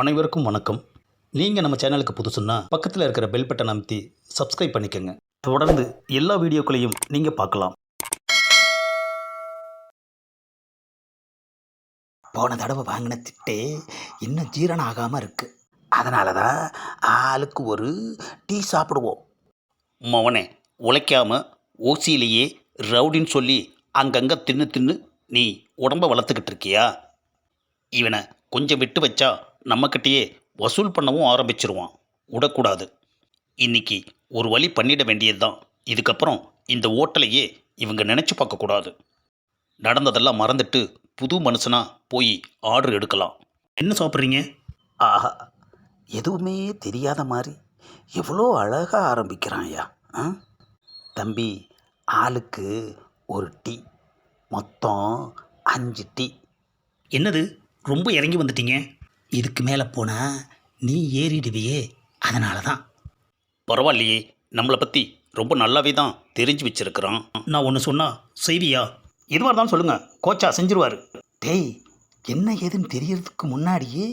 அனைவருக்கும் வணக்கம். நீங்கள் நம்ம சேனலுக்கு புதுசுன்னா பக்கத்தில் இருக்கிற பெல் பட்டன் அமைத்தி சப்ஸ்கிரைப் பண்ணிக்கோங்க. தொடர்ந்து எல்லா வீடியோக்களையும் நீங்கள் பார்க்கலாம். போன தடவை வாங்கின திட்டே இன்னும் ஜீரணம் ஆகாமல் இருக்குது அதனால தான் ஆளுக்கு ஒரு டீ சாப்பிடுவோம். மவனே உழைக்காம ஓசியிலேயே ரவுடின்னு சொல்லி அங்கங்கே தின்னு தின்னு நீ உடம்ப வளர்த்துக்கிட்டு இருக்கியா? இவனை கொஞ்சம் விட்டு வச்சா நம்மக்கிட்டேயே வசூல் பண்ணவும் ஆரம்பிச்சிருவான். விடக்கூடாது. இன்னைக்கு ஒரு வழி பண்ணிட வேண்டியது தான் இதுக்கப்புறம் இந்த ஓட்டலையே இவங்க நினச்சி பார்க்கக்கூடாது. நடந்ததெல்லாம் மறந்துட்டு புது மனுஷனா போய் ஆர்டர் எடுக்கலாம். என்ன சாப்பிட்றீங்க? ஆஹா எதுவுமே தெரியாத மாதிரி எவ்வளோ அழகாக ஆரம்பிக்கிறான் ஐயா. ஆ? தம்பி ஆளுக்கு ஒரு டீ. மொத்தம் அஞ்சு டீ. என்னது? ரொம்ப இறங்கி வந்துட்டீங்க? இதுக்கு மேலே போனால் நீ ஏறிடுவியே. அதனால தான் பரவாயில்லையே. நம்மளை பற்றி ரொம்ப நல்லாவே தான் தெரிஞ்சு வச்சிருக்கிறான். நான் ஒன்று சொன்னா செய்வியா? எதுவாக இருந்தாலும் சொல்லுங்கள் கோச்சா செஞ்சிருவார். டேய் என்ன ஏதுன்னு தெரியறதுக்கு முன்னாடியே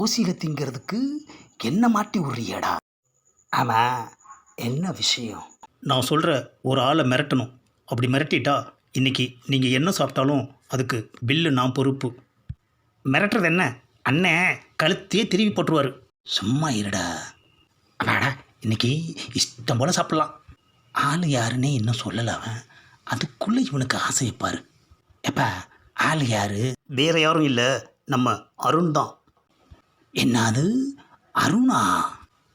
ஓசியில் திங்கிறதுக்கு என்ன மாட்டி விட்றியடா? ஆமாம் என்ன விஷயம்? நான் சொல்கிற ஒரு ஆளை மிரட்டணும். அப்படி மிரட்டிட்டா இன்னைக்கு நீங்கள் என்ன சாப்பிட்டாலும் அதுக்கு பில்லு நான் பொறுப்பு. மிரட்டுறது என்ன? அண்ணன் கழுத்தையே திரும்பி போட்டுருவார். சும்மா இருடா. அடாடா இன்னைக்கு இஷ்டம் போல் சாப்பிட்லாம். ஆள் யாருன்னே இன்னும் சொல்லலை அவன். அதுக்குள்ளே இவனுக்கு ஆசையை பாரு. எப்பா ஆள் யாரு? வேற யாரும் இல்லை. நம்ம அருண் தான். என்னது? அருணா?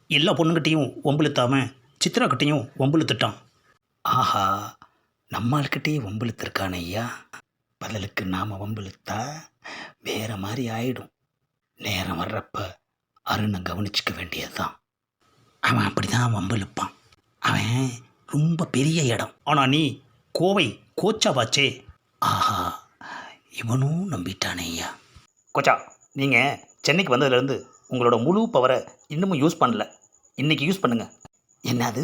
எல்லா பொண்ணுக்கிட்டேயும் ஒம்புழுத்தாம சித்ராக்கிட்டேயும் ஒம்புழுத்துட்டான் ஆஹா நம்மாள்கிட்டயே வம்பிழுத்திருக்கான ஐயா. பதிலுக்கு நாம் வம்பிழுத்தா வேற மாதிரி ஆயிடும். நேரம் வர்றப்ப அருணை கவனிச்சிக்க வேண்டியதுதான். அவன் அப்படி தான் வம்பிழுப்பான். அவன் ரொம்ப பெரிய இடம். ஆனால் நீ கோவை கோச்சாவாச்சே. ஆஹா இவனும் நம்பிட்டானே ஐயா. கோச்சா நீங்கள் சென்னைக்கு வந்ததுலேருந்து உங்களோட முழு பவரை இன்னமும் யூஸ் பண்ணல. இன்னைக்கு யூஸ் பண்ணுங்க. என்னது?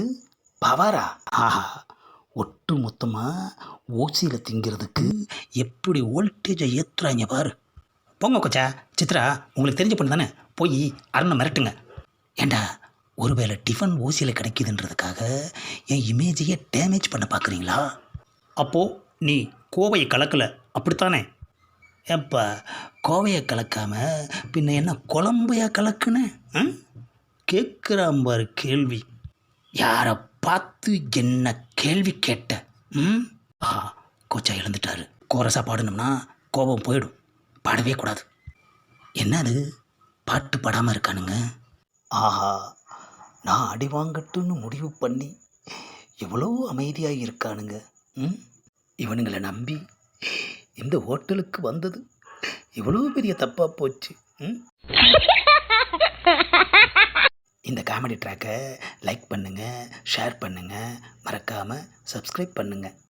பவரா ஆஹா ஒட்டு மொத்தமாக ஓசியில் திங்கிறதுக்கு எப்படி வோல்டேஜை ஏற்றுறாங்க பாரு. போங்க கொச்சா. சித்ரா உங்களுக்கு தெரிஞ்ச பொண்ணு தானே? போய் அருணை மிரட்டுங்க. ஏண்டா ஒருவேளை டிஃபன் ஓசியில் கிடைக்குதுன்றதுக்காக என் இமேஜையே டேமேஜ் பண்ண பார்க்குறீங்களா அப்போது நீ கோவையை கலக்கலை. அப்படித்தானே? ஏப்பா கோவையை கலக்காம பின்ன என்ன குழம்பையா கலக்குன்னு கேட்குறான் பாரு கேள்வி. யாரை பார்த்து என்ன கேள்வி கேட்ட? ம்? ஆ கோச்சா இழந்துட்டாரு கோரஸாக பாடணும்னா கோபம் போயிடும். பாடவே கூடாது. என்னது? பாட்டு பாடாமல் இருக்கானுங்க. ஆஹா நான் அடி வாங்கட்டுன்னு முடிவு பண்ணி எவ்வளோ அமைதியாக இருக்கானுங்க. ம்? இவனுங்களை நம்பி இந்த ஹோட்டலுக்கு வந்தது இவ்வளோ பெரிய தப்பாக போச்சு. ம்? இந்த காமெடி ட்ராக்கை லைக் பண்ணுங்கள் ஷேர் பண்ணுங்கள் மறக்காமல் சப்ஸ்கிரைப் பண்ணுங்கள்